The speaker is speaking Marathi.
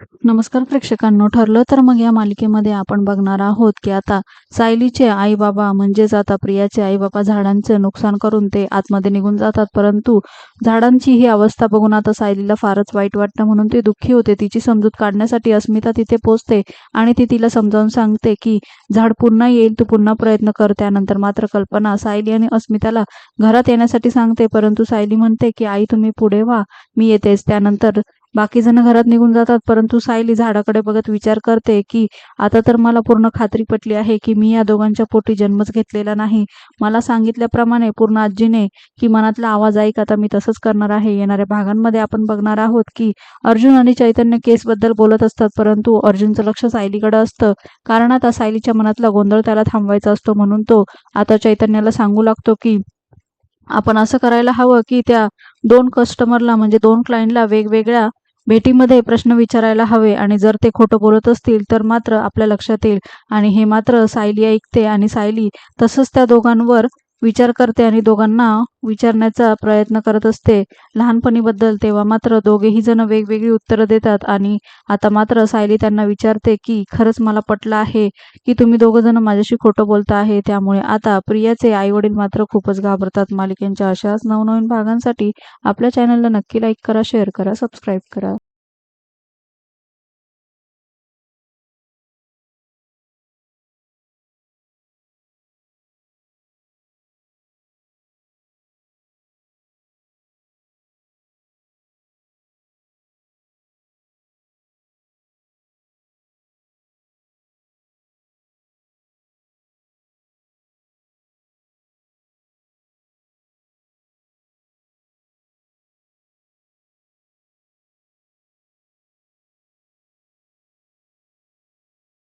नमस्कार प्रेक्षकांनो ठरलं तर मग या मालिकेमध्ये आपण बघणार आहोत की आता सायलीचे आई बाबा म्हणजेच आता प्रियाचे आई बाबा झाडांचे नुकसान करून ते आतमध्ये निघून जातात. परंतु झाडांची ही अवस्था बघून आता सायलीला फारच वाईट वाटतं म्हणून ती दुःखी होते. तिची समजूत काढण्यासाठी अस्मिता तिथे पोचते आणि ती तिला समजावून सांगते की झाड पुन्हा येईल तू पुन्हा प्रयत्न कर. त्यानंतर मात्र कल्पना सायली आणि अस्मिताला घरात येण्यासाठी सांगते. परंतु सायली म्हणते की आई तुम्ही पुढे व्हा मी येतेच. त्यानंतर बाकी जण घरात निघून जातात परंतु सायली झाडाकडे बघत विचार करते की आता तर मला पूर्ण खात्री पटली आहे की मी या दोघांच्या पोटी जन्मच घेतलेला नाही. मला सांगितल्याप्रमाणे पूर्ण आजीने की मनातला आवाज ऐक आता मी तसंच करणार आहे. येणाऱ्या भागांमध्ये आपण बघणार आहोत की अर्जुन आणि चैतन्य केसबद्दल बोलत असतात परंतु अर्जुनचं लक्ष सायलीकडे असतं. कारण आता सायलीच्या मनातला गोंधळ त्याला थांबवायचा असतो म्हणून तो आता चैतन्याला सांगू लागतो की आपण असं करायला हवं की त्या दोन कस्टमरला म्हणजे दोन क्लायंटला वेगवेगळ्या भेटीमध्ये प्रश्न विचारायला हवे आणि जर ते खोटं बोलत असतील तर मात्र आपल्या लक्षात येईल. आणि हे मात्र सायली ऐकते आणि सायली तसंच त्या दोघांवर विचार करते आणि दोघांना विचारण्याचा प्रयत्न करत असते. लहानपणीबद्दल तेव्हा मात्र दोघेही जण वेगवेगळी उत्तरं देतात आणि आता मात्र सायली त्यांना विचारते की खरंच मला पटलं आहे की तुम्ही दोघं जण माझ्याशी खोटं बोलता आहे. त्यामुळे आता प्रियाचे आई वडील मात्र खूपच घाबरतात. मालिकेंच्या अशाच नवनवीन भागांसाठी आपल्या चॅनलला नक्की लाईक करा शेअर करा सबस्क्राईब करा.